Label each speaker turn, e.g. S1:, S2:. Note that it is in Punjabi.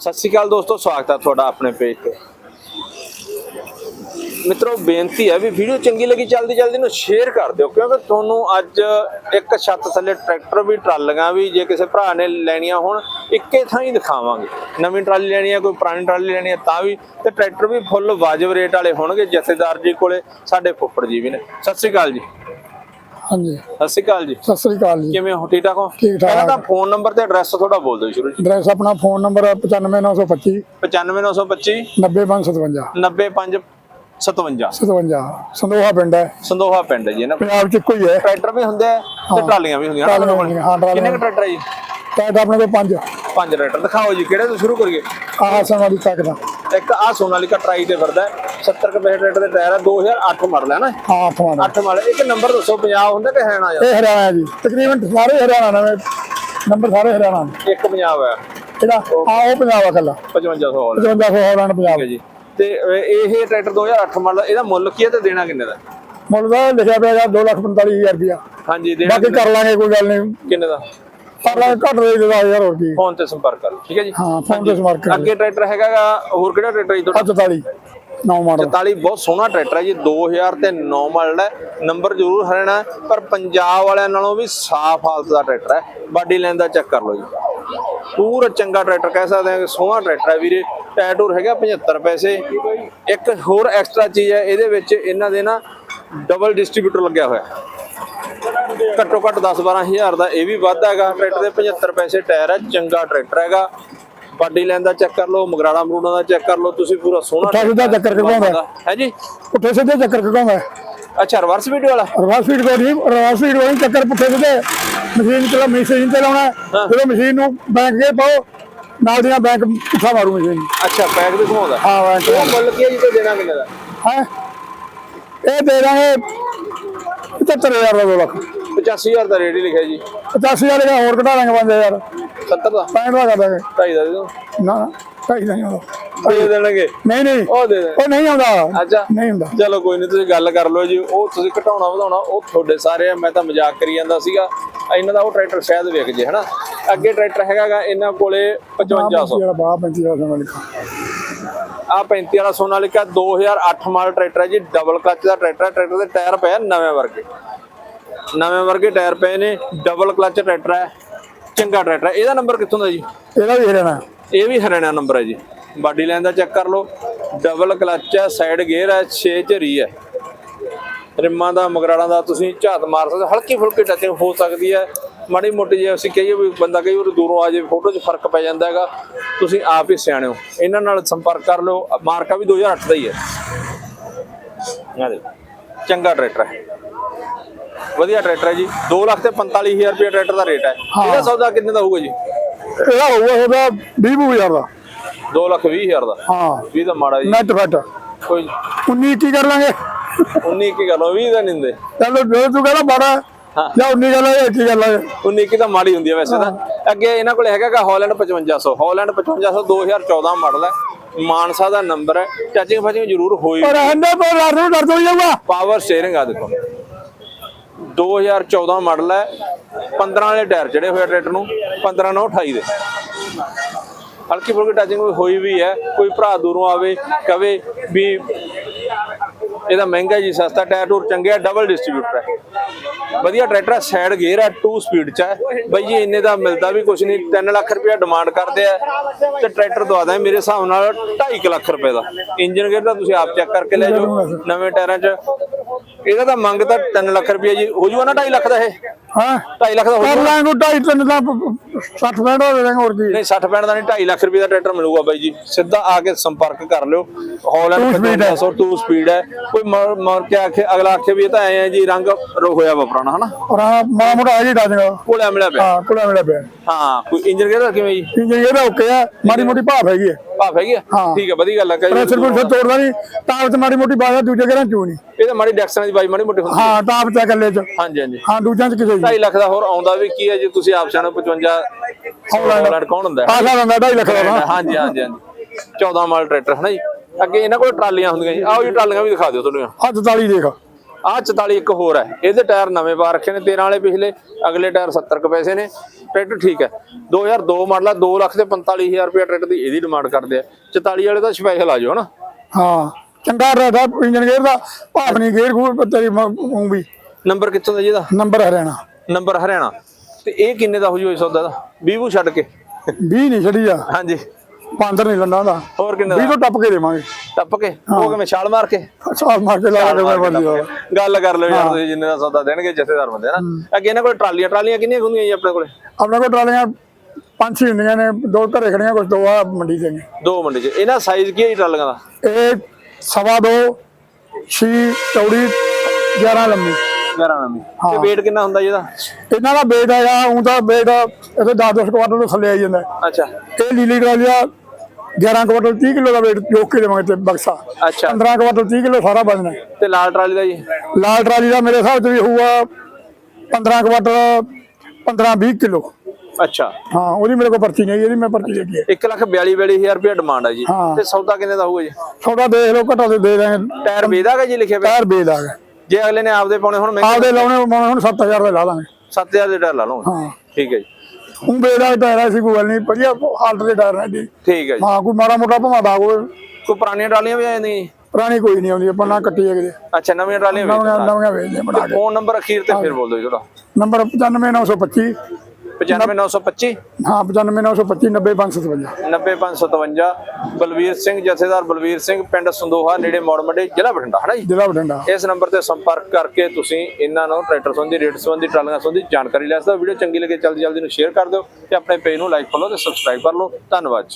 S1: ਸਤਿ ਸ਼੍ਰੀ ਅਕਾਲ ਦੋਸਤੋ, ਸਵਾਗਤ ਹੈ ਤੁਹਾਡਾ ਆਪਣੇ ਪੇਜ ਤੇ। ਮਿੱਤਰੋ, ਬੇਨਤੀ ਹੈ ਵੀ ਵੀਡੀਓ ਚੰਗੀ ਲੱਗੀ, ਜਲਦੀ ਜਲਦੀ ਨੂੰ ਸ਼ੇਅਰ ਕਰ ਦਿਓ, ਕਿਉਂਕਿ ਤੁਹਾਨੂੰ ਅੱਜ ਇੱਕ ਛੱਤ ਥੱਲੇ ਟਰੈਕਟਰ ਵੀ, ਟਰਾਲੀਆਂ ਵੀ, ਜੇ ਕਿਸੇ ਭਰਾ ਨੇ ਲੈਣੀਆਂ ਹੋਣ, ਇੱਕੇ ਥਾਂ ਹੀ ਦਿਖਾਵਾਂਗੇ। ਨਵੀਂ ਟਰਾਲੀ ਲੈਣੀ ਹੈ, ਕੋਈ ਪੁਰਾਣੀ ਟਰਾਲੀ ਲੈਣੀ ਹੈ, ਤਾਂ ਵੀ ਤੇ ਟਰੈਕਟਰ ਵੀ ਫੁੱਲ ਵਾਜਬ ਰੇਟ ਵਾਲੇ ਹੋਣਗੇ, ਜਥੇਦਾਰ ਜੀ ਕੋਲੇ, ਸਾਡੇ ਫੁੱਫੜ ਜੀ ਵੀ ਨੇ। ਸਤਿ ਸ਼੍ਰੀ ਅਕਾਲ ਜੀ।
S2: ਹਾਂਜੀ।
S1: ਸਤਿ ਸ਼੍ਰੀ ਅਕਾਲ ਜੀ।
S2: ਸਤਿ ਸ੍ਰੀ ਅਕਾਲ ਜੀ।
S1: ਕਿਵੇਂ ਹੋ? ਠੀਕ ਠਾਕ ਹੋ?
S2: ਠੀਕ ਠਾਕ।
S1: ਪਹਿਲਾਂ ਤਾਂ ਫੋਨ ਨੰਬਰ ਤੇ ਐਡਰੈਸ ਥੋੜਾ ਬੋਲ ਦਿਓ ਸ਼ੁਰੂ ਚ
S2: ਐਡਰੈਸ ਆਪਣਾ ਫੋਨ ਨੰਬਰ 95925
S1: 95925
S2: 90557
S1: 90557
S2: 57 ਸੰਦੋਹਾ ਪਿੰਡ ਹੈ।
S1: ਸੰਦੋਹਾ ਪਿੰਡ ਹੈ ਜੀ ਨਾ
S2: ਪੰਜਾਬ ਚ ਇੱਕੋ ਹੀ ਹੈ।
S1: ਟਰੈਕਟਰ ਵੀ ਹੁੰਦੇ ਆ ਤੇ ਟਰਾਲੀਆਂ ਵੀ ਹੁੰਦੀਆਂ।
S2: ਟਰਾਲੀਆਂ ਹੁੰਦੀਆਂ, ਹਾਂ, ਟਰਾਲੀਆਂ।
S1: ਕਿੰਨੇ ਕੁ ਟਰੈਕਟਰ ਹੈ ਜੀ?
S2: ਟਰੈਕਟਰ ਆਪਣੇ ਕੋਲ ਪੰਜ।
S1: ਪੰਜ ਟਰੈਕਟਰ। ਦਿਖਾਓ ਜੀ ਕਿਹੜੇ ਤੋਂ ਸ਼ੁਰੂ ਕਰੀਏ?
S2: ਆਹ ਸਮਾਲੀ ਤੱਕ ਦਾ
S1: ਇੱਕ ਆ ਸੋਨਾਲੀਕਾ ਟਰਾਈ ਤੇ ਫਿਰਦਾ ਹੈ, 70 ਕੁ ਪੈਸੇ ਟਰੈਕਟਰ ਦੇ ਟਾਇਰ ਹੈ 2008 ਮਾਡਲ ਹੈ ਨਾ
S2: ਹਾਂ ਫੋਨ
S1: 8 ਮਾਡਲ। ਇੱਕ ਨੰਬਰ ਦੱਸੋ 50 ਹੁੰਦਾ ਕਿ ਹਰਿਆਣਾ ਜਾਂ
S2: ਇਹ ਹਰਿਆਣਾ ਜੀ। ਤਕਰੀਬਨ ਸਾਰੇ ਹਰਿਆਣਾ ਨਵੇਂ ਨੰਬਰ ਸਾਰੇ ਹਰਿਆਣਾ ਨੇ।
S1: ਇੱਕ ਪੰਜਾਬ ਹੈ।
S2: ਜਿਹੜਾ ਆ ਉਹ ਪੰਜਾਬ ਆ ਕੱਲਾ
S1: 5500 ਵਾਲਾ।
S2: 5500 ਹਰਿਆਣਾ ਪੰਜਾਬ।
S1: ਜੀ। ਤੇ ਇਹ ਟਰੈਕਟਰ 2008 ਮਾਡਲ ਇਹਦਾ ਮੁੱਲ ਕੀ ਹੈ ਤੇ ਦੇਣਾ ਕਿੰਨੇ ਦਾ?
S2: ਮੁੱਲ ਦਾ ਲਿਖਿਆ ਪਿਆ ਹੈਗਾ 245000 ਰੁਪਇਆ।
S1: ਹਾਂਜੀ ਦੇਣਾ
S2: ਬਾਕੀ ਕਰ ਲਾਂਗੇ ਕੋਈ ਗੱਲ ਨਹੀਂ।
S1: ਕਿੰਨੇ ਦਾ?
S2: ਕਰ ਲਾਂਗੇ ਘੱਟ ਰੇਟ ਦਾ ਯਾਰ ਹੋਰ ਕੀ
S1: ਫੋਨ ਤੇ ਸੰਪਰਕ ਕਰੋ ਠੀਕ ਹੈ ਜੀ?
S2: ਹਾਂ ਫੋਨ ਤੇ ਸਮਾਰਟ ਕਰ
S1: ਅੱਗੇ ਟਰੈਕਟਰ ਹੈਗਾਗਾ ਹੋਰ ਕਿਹੜਾ ਟਰੈਕਟਰ ਜੀ ਤੁਹਾਡਾ?
S2: 44 ਨੌ ਮਾਡਲ।
S1: 44 ਬਹੁਤ ਸੋਹਣਾ ਟਰੈਕਟਰ ਹੈ ਜੀ 2000 ਤੇ 9 ਮਾਡਲ ਹੈ। ਨੰਬਰ ਜ਼ਰੂਰ ਹਰਿਆਣਾ ਪਰ ਪੰਜਾਬ ਵਾਲਿਆਂ ਨਾਲੋਂ ਵੀ ਸਾਫ਼ ਹਾਲਤ ਦਾ ਟਰੈਕਟਰ ਹੈ। ਬਾਡੀ ਲਾਈਨ ਦਾ ਚੈੱਕ ਕਰ ਲਓ ਜੀ। ਪੂਰਾ ਚੰਗਾ ਟਰੈਕਟਰ ਕਹਿ ਸਕਦੇ ਹਾਂ ਕਿ ਸੋਹਣਾ ਟਰੈਕਟਰ ਹੈ ਵੀਰੇ। ਟਾਇਰ ਹੈਗਾ 75 ਪੈਸੇ। ਇੱਕ ਹੋਰ ਐਕਸਟਰਾ ਚੀਜ਼ ਹੈ, ਇਹਦੇ ਵਿੱਚ ਇਹਨਾਂ ਦੇ ਨਾ ਡਬਲ ਡਿਸਟ੍ਰੀਬਿਊਟਰ ਲੱਗਿਆ ਹੋਇਆ ਘੱਟੋ ਘੱਟ 10 12000 ਦਾ ਇਹ ਵੀ ਵਾਧਾ ਹੈਗਾ। ਟਰੈਕਟਰ ਦੇ 75 ਪੈਸੇ ਟਾਇਰ ਹੈ, ਚੰਗਾ ਟਰੈਕਟਰ ਹੈਗਾ। ਬਾਡੀ ਲਾਈਨ ਦਾ ਚੈੱਕ ਕਰ ਲਓ ਮਗਰਾੜਾ ਮਰੂੜਾ ਦਾ ਚੈੱਕ ਕਰ ਲਓ ਤੁਸੀਂ ਪੂਰਾ ਸੋਹਣਾ
S2: ਪੁੱਠਾ ਸਿੱਧਾ ਚੱਕਰ ਘੁਮਾਉਂਦਾ।
S1: ਹੈ ਜੀ?
S2: ਪੁੱਠੇ ਸਿੱਧੇ ਚੱਕਰ ਕਿਉਂਦਾ
S1: ਅੱਛਾ ਰਿਵਰਸ ਵੀਡੀਓ ਵਾਲਾ?
S2: ਰਿਵਰਸ ਕੋਈ ਨਹੀਂ ਰਿਵਰਸ ਫੀਡ ਕੋਈ ਚੱਕਰ ਪੁੱਠੇ ਸਿੱਧੇ। ਮਸ਼ੀਨ ਚਲਾ ਮਸ਼ੀਨ ਤੇ ਲਾਉਣਾ। ਜਦੋਂ ਮਸ਼ੀਨ ਨੂੰ ਬੈਂਕ ਕੇ ਪਾਓ ਨਾਲ ਦੀਆਂ ਬੈਂਕ ਪੁੱਠਾ ਮਾਰੂ ਮਸ਼ੀਨ
S1: ਅੱਛਾ ਪੈਕ ਵੀ ਘੁਮਾਉਂਦਾ।
S2: ਹਾਂ ਬੈਂਕ
S1: ਉਹ ਮੁੱਲ ਕੀ ਹੈ ਜੀ ਤੇ ਦੇਣਾ ਕਿੰਨੇ ਦਾ?
S2: ਹੈ? ਇਹ ਦੇ ਦਾਂਗੇ 75000 ਦਾ 2 ਲੱਖ।
S1: 85000 ਦਾ ਰੇਟ ਹੀ ਲਿਖਿਆ ਜੀ।
S2: 85000 ਦਾ ਹੋਰ ਘਟਾ ਦਾਂਗੇ 5000
S1: 70 ਦਾ?
S2: 65 ਦਾ ਕਰ ਦਾਂਗੇ
S1: ਢਾਈ ਦਾ ਦੇ ਦਿਓ।
S2: ਨਾ ਨਾ ਢਾਈ ਦਾ ਨਹੀਂ ਆਉਂਦਾ।
S1: ਦੇ ਦੇਣਗੇ?
S2: ਨਹੀਂ ਨਹੀਂ।
S1: ਉਹ ਦੇ ਦੇ।
S2: ਉਹ ਨਹੀਂ ਆਉਂਦਾ।
S1: ਅੱਛਾ।
S2: ਨਹੀਂ ਹੁੰਦਾ
S1: ਚਲੋ ਕੋਈ ਨਹੀਂ ਤੁਸੀਂ ਗੱਲ ਕਰ ਲਓ ਜੀ। ਉਹ ਤੁਸੀਂ ਘਟਾਉਣਾ ਵਧਾਉਣਾ ਉਹ ਤੁਹਾਡੇ ਸਾਰੇ ਆ। ਮੈਂ ਤਾਂ ਮਜ਼ਾਕ ਕਰੀ ਜਾਂਦਾ ਸੀਗਾ। ਇਹਨਾਂ ਦਾ ਉਹ ਟਰੈਕਟਰ ਸ਼ਾਇਦ ਵਿਕ ਜੇ ਹਨਾ? ਅੱਗੇ ਟਰੈਕਟਰ ਹੈਗਾਗਾ ਇਹਨਾਂ ਕੋਲੇ 5500
S2: ਜਿਹੜਾ ਬਾਹ 35 ਦਾ ਲਿਖਾ।
S1: ਆ 35 ਵਾਲਾ ਸੋਨਾਲੀਕਾ 2008 ਮਾਡਲ ਟਰੈਕਟਰ ਹੈ ਜੀ। ਡਬਲ ਕਲਚ ਦਾ ਟਰੈਕਟਰ ਹੈ। ਟਰੈਕਟਰ ਦੇ ਟਾਇਰ ਪਏ ਨਵੇਂ ਵਰਗੇ। ਨਵੇਂ ਵਰਗੇ ਟਾਇਰ ਪਏ ਨੇ। ਡਬਲ ਕਲਚ ਟਰੈਕਟਰ ਹੈ। ਚੰਗਾ ਟਰੈਕਟਰ ਹੈ। ਇਹਦਾ ਨੰਬਰ ਕਿੱਥੋਂ ਦਾ ਜੀ?
S2: ਇਹਦਾ ਵੀ ਹਰਿਆਣਾ।
S1: ਇਹ ਵੀ ਹਰਿਆਣਾ ਨੰਬਰ ਹੈ ਜੀ। ਬਾਡੀ ਲਾਈਨ ਦਾ ਚੈੱਕ ਕਰ ਲਓ। ਡਬਲ ਕਲਚ ਹੈ ਸਾਈਡ ਗੇਅਰ ਹੈ 6 ਝਰੀ ਹੈ। ਰਿਮਾਂ ਦਾ ਮਗਰਾੜਾਂ ਦਾ ਤੁਸੀਂ ਝਾਤ ਮਾਰ ਸਕਦੇ ਹੋ। ਹਲਕੀ ਫੁਲਕੀ ਟੱਚਿੰਗ ਹੋ ਸਕਦੀ ਹੈ। ਮਾੜੀ ਮੋਟੀ ਜੇ ਅਸੀਂ ਕਹੀਏ ਵੀ ਬੰਦਾ ਕਈ ਵਾਰ ਦੂਰੋਂ ਆ ਜਾਵੇ ਫੋਟੋ 'ਚ ਫ਼ਰਕ ਪੈ ਜਾਂਦਾ ਹੈਗਾ। ਤੁਸੀਂ ਆਪ ਹੀ ਸਿਆਣੇ ਹੋ। ਇਹਨਾਂ ਨਾਲ ਸੰਪਰਕ ਕਰ ਲਓ। ਮਾਰਕਾ ਵੀ 2008 ਦਾ ਹੀ ਹੈ। ਆ ਦੇਖੋ। ਚੰਗਾ ਟਰੈਕਟਰ ਹੈ। ਵਧੀਆ ਟਰੈਕਟਰ ਹੈ ਜੀ। 2 ਲੱਖ ਤੇ 45000 ਰੁਪਏ ਟਰੈਕਟਰ ਦਾ ਰੇਟ ਹੈ। ਇਹਦਾ ਸੌਦਾ ਕਿੰਨੇ ਦਾ ਹੋਊਗਾ ਜੀ?
S2: ਇਹਦਾ ਹੋਊਗਾ ਉਹਦਾ 20000 ਦਾ।
S1: 2 ਲੱਖ 20000 ਦਾ।
S2: ਹਾਂ।
S1: 20 ਦਾ ਮਾੜਾ ਜੀ।
S2: ਨੈਟ ਫੈਟ
S1: ਕੋਈ
S2: 19 ਕੀ ਕਰ ਲਾਂਗੇ।
S1: 19 ਕੀ ਕਰ ਲਓ 20 ਦਾ ਨਿੰਦੇ
S2: ਚਲੋ ਜੋ ਤੂੰ ਕਹਿੰਦਾ ਬਾੜਾ
S1: ਹਾਂ।
S2: ਜਾਂ 19 ਕਰ ਲਾਂਗੇ ਕੀ ਕਰ ਲਾਂਗੇ।
S1: 19 ਕੀ ਤਾਂ ਮਾੜੀ ਹੁੰਦੀ ਹੈ ਵੈਸੇ ਤਾਂ। ਅੱਗੇ ਇਹਨਾਂ ਕੋਲ ਹੈਗਾਗਾ ਹਾਲੈਂਡ 5500 ਹਾਲੈਂਡ 5500 2014 ਮਾਡਲ ਹੈ। ਮਾਨਸਾ ਦਾ ਨੰਬਰ ਹੈ। ਟੱਚਿੰਗ ਫਚਿੰਗ ਜ਼ਰੂਰ ਹੋਈ
S2: ਪਰ ਹੰਦੇ ਤੋਂ ਡਰ ਡਰ ਤੋਂ ਹੀ ਜਾਊਗਾ।
S1: ਪਾਵਰ ਸਟੀਅਰਿੰਗ ਆ ਦੇਖੋ। 2014 ਮਾਡਲ ਹੈ। 15 ਵਾਲੇ ਟਾਇਰ ਜਿਹੜੇ ਹੋਏ ਟਰੈਕਟਰ ਨੂੰ 15 9 28 ਦੇ। ਹਲਕੀ ਫੁਲਕੀ ਟੱਚਿੰਗ ਹੋਈ ਵੀ ਹੈ। ਕੋਈ ਭਰਾ ਦੂਰੋਂ ਆਵੇ, ਕਵੇ ਵੀ ਇਹਦਾ ਮਹਿੰਗਾ ਜੀ ਸਸਤਾ ਟਾਇਰ ਟੂਰ ਚੰਗੇ ਆ ਡਬਲ ਡਿਸਟ੍ਰੀਬਿਊਟਰ ਹੈ ਵਧੀਆ ਟਰੈਕਟਰ ਹੈ ਸਾਈਡ ਗੇਅਰ ਹੈ 2 ਸਪੀਡ ਚ ਹੈ ਬਈ ਜੀ ਇੰਨੇ ਦਾ ਮਿਲਦਾ ਵੀ ਕੁਝ ਨਹੀਂ 3 ਲੱਖ ਰੁਪਏ ਡਿਮਾਂਡ ਕਰਦੇ ਆ। ਤੇ ਟਰੈਕਟਰ ਦਵਾਦਾ ਮੇਰੇ ਹਿਸਾਬ ਨਾਲ 2.5 ਲੱਖ ਰੁਪਏ ਦਾ। ਇੰਜਨ ਗੇਅਰ ਦਾ ਤੁਸੀਂ ਆਪ ਚੈੱਕ ਕਰਕੇ ਲੈ ਜਾਓ ਨਵੇਂ ਟਾਇਰਾਂ 'ਚ। ਇਹਦਾ ਤਾਂ ਮੰਗ ਤਾਂ 3 ਲੱਖ ਰੁਪਏ ਜੀ ਹੋ ਜੂਗਾ ਨਾ 2.5 ਲੱਖ ਦਾ ਇਹ?
S2: ਹਾਂ।
S1: 2.5 ਲੱਖ ਦਾ ਹੋ
S2: ਕਰ
S1: ਜੂਗਾ।
S2: ਲਾਂਗੇ ਢਾਈ ਤਿੰਨ ਦਾ 60 ਮਿੰਟ ਹੋ ਜਾਣਗੇ ਹੋਰ ਕੀ।
S1: ਨਹੀਂ 60 ਪੈਣ ਦਾ ਨਹੀਂ 2.5 ਲੱਖ ਰੁਪਏ ਦਾ ਟਰੈਕਟਰ ਮਿਲੂਗਾ ਬਾਈ ਜੀ। ਸਿੱਧਾ ਆ ਕੇ ਸੰਪਰਕ ਕਰ ਲਿਓ। ਹਾਲੈਂਡ
S2: Two speed ਹੈ।
S1: 5500 2 ਸਪੀਡ ਹੈ। ਕੋਈ ਮਰ ਕੇ ਆਖੇ ਅਗਲਾ ਆਖੇ ਵੀ ਇਹ ਤਾਂ ਐ ਹੈ ਜੀ ਰੰਗ ਰੋ ਹੋਇਆ ਵਾ ਪੁਰਾਣਾ ਹਨਾ?
S2: ਔਰ ਹਾਂ ਮਾੜਾ ਮੋਟਾ ਹੈ ਜੀ ਡਾਜਗਾ
S1: ਕੋਲਿਆ ਮਿਲਿਆ ਪਿਆ।
S2: ਹਾਂ ਕੋਲਾ ਮਿਲਿਆ ਪਿਆ।
S1: ਹਾਂ ਕੋਈ ਇੰਜਨ ਗੇਅਰ ਦਾ ਕਿਵੇਂ ਜੀ?
S2: ਇੰਜਨ ਇਹਦਾ ਓਕੇ ਆ ਮਾੜੀ ਮੋਟੀ ਭਾਫ ਹੈਗੀ ਹੈ
S1: ਭਾਫ ਹੈਗੀ ਆ? ਠੀਕ ਹੈ ਵਧੀਆ ਗੱਲ ਹੈ ਕਈ
S2: ਪ੍ਰੈਸ਼ਰ ਪੁਰਸ਼ਰ ਤੋੜਦਾ ਨਹੀਂ। ਤਾਪ ਤੇ ਮਾੜੀ ਮੋਟੀ ਬਾਜ਼ਾ ਦੂਜੇ ਘਰਾਂ ਚੋਂ ਨਹੀਂ?
S1: ਇਹ ਤਾਂ ਮਾੜੀ ਡੈਕਸਨਾਂ ਦੀ ਬਾਈ ਮਾੜੀ ਮੋਟੀ ਹੁੰਦੀ ਹੈ
S2: ਤਾਪ ਤੇ ਇਕੱਲੇ ਚ।
S1: ਹਾਂਜੀ ਹਾਂਜੀ।
S2: ਹਾਂ ਦੂਜਿਆਂ ਚ ਕਿਸੇ
S1: 2.5 ਲੱਖ ਦਾ ਹੋਰ ਆਉਂਦਾ ਵੀ ਕੀ ਹੈ ਜੀ ਤੁਸੀਂ ਆਪ ਸਿਆਣੋ 55 ਹਾਲੈਂਡ ਕੌਣ ਹੁੰਦਾ? ਹੈ?
S2: ਆਸਾ ਬੰਦਾ 2.5 ਲੱਖ ਦਾ ਨਾ।
S1: ਹਾਂਜੀ ਹਾਂਜੀ ਹਾਂਜੀ। 14 ਮਾਲ ਟਰੈਕਟਰ ਹੈ ਨਾ ਜੀ? ਅੱਗੇ ਇਹਨਾਂ ਕੋਲ ਟਰਾਲੀਆਂ ਹੁੰਦੀਆਂ ਜੀ। ਆਓ ਜੀ ਟਰਾਲੀਆਂ ਵੀ ਦਿਖਾ ਦਿਓ ਤੁਹਾਨੂੰ।
S2: ਆ 44 ਦੇਖ।
S1: ਆਹ 44 ਇੱਕ ਹੋਰ ਹੈ। ਇਹਦੇ ਟਾਇਰ ਨਵੇਂ ਪਾ ਰੱਖੇ ਨੇ 13 ਵਾਲੇ ਪਿਛਲੇ ਅਗਲੇ ਟਾਇਰ 70 ਕੁ ਪੈਸੇ ਨੇ। ਟਰੈਕਟਰ ਠੀਕ ਹੈ। 2002 ਮਾਡਲ ਆ 2 ਲੱਖ ਤੇ 45000 ਰੁਪਏ ਟਰੈਕਟਰ ਦੀ ਇਹਦੀ ਡਿਮਾਂਡ ਕਰਦੇ ਆ। 44 ਵਾਲੇ ਦਾ ਸਪੈਸ਼ਲ ਆ ਜਾਓ ਹਨਾ।
S2: ਹਾਂ ਚੰਗਾ ਰਹਦਾ ਇੰਜਨ ਗੇਅਰ ਦਾ ਭਾਪਣੀ ਗੇਅਰ ਗੂਰ ਤੇਰੀ ਉਹ ਵੀ।
S1: ਨੰਬਰ ਕਿੱਥੋਂ ਦਾ ਜੀ ਇਹਦਾ?
S2: ਨੰਬਰ ਹਰਿਆਣਾ।
S1: ਨੰਬਰ ਹਰਿਆਣਾ। ਤੇ ਇਹ ਕਿੰਨੇ ਦਾ ਹੋ ਜੂ ਇਸ ਸੌਦਾ ਦਾ? 20 ਛੱਡ ਕੇ।
S2: 20 ਨਹੀਂ ਛੜੀ ਆ।
S1: ਹਾਂਜੀ।
S2: ਪਾਂਦਰ ਨਹੀਂ ਲੰਦਾ ਦਾ
S1: ਹੋਰ ਕਿੰਨੇ
S2: 20
S1: ਦਾ
S2: ਤੋਂ ਟੱਪ ਕੇ ਦੇਵਾਂਗੇ।
S1: ਟੱਪ ਕੇ? ਉਹ ਕਿਵੇਂ ਛਾਲ ਮਾਰ ਕੇ?
S2: ਸਾਲ ਮਾਰ ਕੇ ਲਾ ਕੇ ਮੈਂ ਬੰਦੀ
S1: ਗੱਲ ਕਰ ਲਓ ਯਾਰ ਤੁਸੀਂ ਜਿੰਨੇ ਦਾ ਸੌਦਾ ਦੇਣਗੇ ਜਥੇਦਾਰ ਬੰਦੇ ਨਾ। ਅੱਗੇ ਇਹਨਾਂ ਕੋਲ ਟਰਾਲੀਆਂ ਟਰਾਲੀਆਂ ਕਿੰਨੀਆਂ ਹੁੰਦੀਆਂ ਜੀ ਆਪਣੇ ਕੋਲੇ?
S2: ਆਪਣੇ ਕੋਲ ਟਰਾਲੀਆਂ ਪੰਜ ਛੇ ਹੁੰਦੀਆਂ ਨੇ ਦੋ ਘਰੇ ਖੜੀਆਂ ਕੁਝ ਦੋ ਆ ਮੰਡੀ ਤੇ ਨੇ।
S1: ਦੋ ਮੰਡੀ 'ਚ। ਇਹਨਾਂ ਸਾਈਜ਼ ਕੀ ਹੈ ਜੀ ਟਰਾਲੀਆਂ ਦਾ?
S2: ਇਹ ਸਵਾ ਦੋ ਛੀ ਚੌੜੀ 11 ਲੰਮੀ।
S1: 11 ਨੰਬੀ ਤੇ weight ਕਿੰਨਾ ਹੁੰਦਾ ਜੀ ਇਹਦਾ?
S2: ਇਹਨਾਂ ਦਾ ਬੇਟ ਹੈਗਾ ਉਹ ਤਾਂ ਬੇਟ ਇਹਦੇ 10-10 ਕੁਆਟਰ ਤੋਂ ਥੱਲੇ ਆਈ ਜਾਂਦਾ। ਹੈ।
S1: ਅੱਛਾ।
S2: ਇਹ ਲੀਲੀ ਟਰਾਲੀ ਆ 11 ਕੁਆਟਰ 30 ਕਿਲੋ ਦਾ weight ਜੋਕ ਕੇ ਦੇਵਾਂਗੇ ਤੇ ਬਕਸਾ।
S1: ਅੱਛਾ।
S2: 15 ਕੁਆਟਰ 30 ਕਿਲੋ ਸਾਰਾ ਵਜਨ ਹੈ।
S1: ਤੇ ਲਾਲ ਟਰਾਲੀ ਦਾ ਜੀ?
S2: ਲਾਲ ਟਰਾਲੀ ਦਾ ਮੇਰੇ ਹਿਸਾਬ 'ਚ ਵੀ ਹੋਊਗਾ 15 ਕੁਆਟਰ 15-20 ਕਿਲੋ।
S1: ਅੱਛਾ।
S2: ਹਾਂ ਉਹਦੀ ਮੇਰੇ ਕੋਲ ਪਰਚੀ ਨਹੀਂ ਹੈਗੀ, ਇਹਦੀ ਮੈਂ ਪਰਚੀ ਦੇਖੀ ਹੈ
S1: 1 ਲੱਖ 42 42000 ਰੁਪਏ ਡਿਮਾਂਡ ਹੈ ਜੀ।
S2: ਹਾਂ।
S1: ਤੇ ਸੌਦਾ ਕਿੰਨੇ ਦਾ ਹੋਊਗਾ ਜੀ?
S2: ਥੋੜਾ ਦੇਖ ਲਓ ਘਟਾ ਦੇ ਦੇ ਦਾਂਗੇ
S1: ਟਾਇਰ ਵੇਦਾਗਾ ਜੀ ਲਿਖਿਆ ਪਿਆ?
S2: ਟਾਇਰ ਬੇਦ ਆ ਗਿਆ।
S1: ਜੇ ਅਗਲੇ ਨੇ ਆਪਦੇ ਪਾਉਣੇ ਹੁਣ ਮਹਿੰਗੇ
S2: ਆਪਦੇ ਲਾਉਣੇ ਪਾਉਣੇ ਹੁਣ 7000 ਦੇ ਲਾ ਦਾਂਗੇ।
S1: 7000 ਦੇ ਟਾਇਰ ਲਾ ਲਓ।
S2: ਹਾਂ।
S1: ਠੀਕ ਹੈ ਜੀ।
S2: ਉਹ ਆ ਟਾਇਰ ਆ ਸੀ ਕੋਈ ਗੱਲ ਨਹੀਂ ਵਧੀਆ ਹਾਲਤ ਦੇ ਟਾਇਰ ਨੇ ਜੀ
S1: ਠੀਕ ਹੈ ਜੀ।
S2: ਹਾਂ ਕੋਈ ਮਾੜਾ ਮੋਟਾ ਭਮਾ ਦਾ ਕੋਈ
S1: ਕੋਈ ਪੁਰਾਣੀਆਂ ਟਰਾਲੀਆਂ ਵੀ ਆ ਜਾਂਦੀਆਂ
S2: ਪੁਰਾਣੀ ਕੋਈ ਨਹੀਂ ਆਉਂਦੀ ਆਪਾਂ ਨਾ ਕੱਟੀ ਹੈਗੇ
S1: ਅੱਛਾ ਨਵੀਆਂ ਟਰਾਲੀਆਂ ਵੀ
S2: ਨਵੀਆਂ ਨਵੀਆਂ ਵੇਚਦੇ ਬਣਾ ਕੇ।
S1: ਫੋਨ ਨੰਬਰ ਅਖੀਰ ਤੇ ਫਿਰ ਬੋਲ ਦਿਓ ਜੀ ਤੁਹਾਡਾ
S2: ਨੰਬਰ 95925
S1: 95925
S2: ਹਾਂ 95925 90557
S1: 90557 ਬਲਵੀਰ ਸਿੰਘ ਜਥੇਦਾਰ ਬਲਵੀਰ ਸਿੰਘ ਪਿੰਡ ਸੰਦੋਹਾ ਨੇੜੇ ਮੋੜ ਮੰਡੇ ਜ਼ਿਲ੍ਹਾ ਬਠਿੰਡਾ ਹੈ ਨਾ ਜੀ?
S2: ਜ਼ਿਲ੍ਹਾ ਬਠਿੰਡਾ।
S1: ਇਸ ਨੰਬਰ ਤੇ ਸੰਪਰਕ ਕਰਕੇ ਤੁਸੀਂ ਇਹਨਾਂ ਨੂੰ ਟਰੈਕਟਰ ਸੰਬੰਧੀ ਰੇਟ ਸੰਬੰਧੀ ਟਰਾਲੀਆਂ ਸੰਬੰਧੀ ਜਾਣਕਾਰੀ ਲੈ ਸਕਦੇ ਹੋ। ਵੀਡੀਓ ਚੰਗੀ ਲੱਗੇ ਜਲਦੀ ਜਲਦੀ ਨੂੰ ਸ਼ੇਅਰ ਕਰ ਦਿਓ ਤੇ ਆਪਣੇ ਪੇਜ ਨੂੰ ਲਾਈਕ ਫੋਲੋ ਤੇ ਸਬਸਕ੍ਰਾਈਬ ਕਰ ਲਓ। ਧੰਨਵਾਦ